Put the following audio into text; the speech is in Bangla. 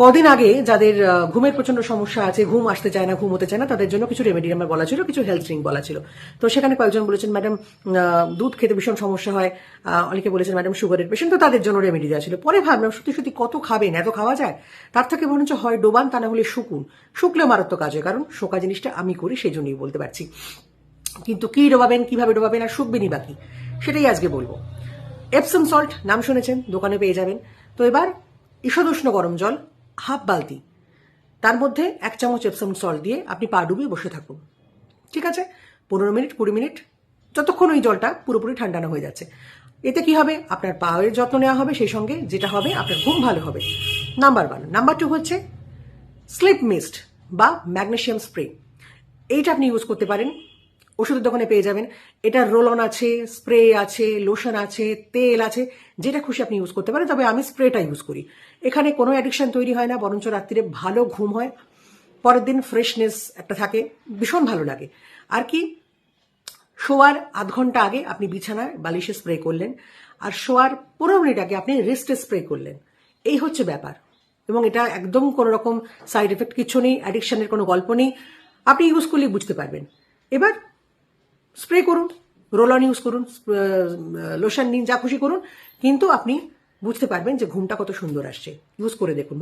কদিন আগে যাদের ঘুমের প্রচণ্ড সমস্যা আছে, ঘুম আসতে চায় না, ঘুম হতে চায় না, তাদের জন্য কিছু রেমেডি আমার বলা ছিল, কিছু হেলথ ড্রিঙ্ক বলা ছিল। তো সেখানে কয়েকজন বলেছেন ম্যাডাম দুধ খেতে ভীষণ সমস্যা হয়। অনেকে বলেছেন ম্যাডাম সুগারের পেশেন্ট তো তাদের জন্য রেমেডি দেওয়া ছিল। পরে ভাবলাম, সত্যি সত্যি কত খাবেন? এত খাওয়া যায়? তার থেকে মনে হচ্ছে হয় ডোবান, তা না হলে শুকুন। শুকলেও মারাত্মক কাজ হয়, কারণ শোকা জিনিসটা আমি করি সেই জন্যই বলতে পারছি। কিন্তু কি ডোবাবেন, কীভাবে ডোবাবেন আর শুকবেনই বাকি সেটাই আজকে বলব। এপসম সল্ট নাম শুনেছেন, দোকানে পেয়ে যাবেন। তো এবার ঈষদুষ্ণ গরম জল হাফ বালতি। তার মধ্যে এক চামচ এপসম সল্ট দিয়ে আপনি পা ডুবিয়ে বসে থাকুন। ঠিক আছে? পনেরো মিনিট, কুড়ি মিনিট, যতক্ষণ ওই জলটা পুরোপুরি ঠান্ডা না হয়ে যাচ্ছে। এতে কি হবে? আপনার পায়ের যত্ন নেওয়া হবে সেই সঙ্গে, যেটা হবে আপনার ঘুম ভালো হবে। নাম্বার ওয়ান নাম্বার টু হচ্ছে স্লিপ মিস্ট বা ম্যাগনেশিয়াম স্প্রে এইটা আপনি ইউজ করতে পারেন। ওষুধের দোকানে পেয়ে যাবেন। এটা রোল অন আছে, স্প্রে আছে, লোশন আছে, তেল আছে, যেটা খুশি আপনি ইউজ করতে পারেন, তবে আমি স্প্রেটা ইউজ করি। এখানে কোনো অ্যাডিকশন তৈরি হয় না, বরঞ্চ রাত্রিরে ভালো ঘুম হয়। পরের দিন ফ্রেশনেস একটা থাকে, ভীষণ ভালো লাগে। আর কি, শোয়ার আধ ঘণ্টা আগে আপনি বিছানায় বালিশে স্প্রে করলেন, আর শোয়ার পনেরো মিনিট আগে আপনি রেস্টে স্প্রে করলেন। এই হচ্ছে ব্যাপার। এবং এটা একদম কোনো রকম সাইড এফেক্ট কিছু নেই অ্যাডিকশনের কোনো গল্প নেই। আপনি ইউজ করলেই বুঝতে পারবেন। এবার স্প্রে করুন রোল অন ইউজ করুন লোশন নিন, যা খুশি করুন। কিন্তু আপনি বুঝতে পারবেন যে ঘুমটা কত সুন্দর আসছে। ইউজ করে দেখুন।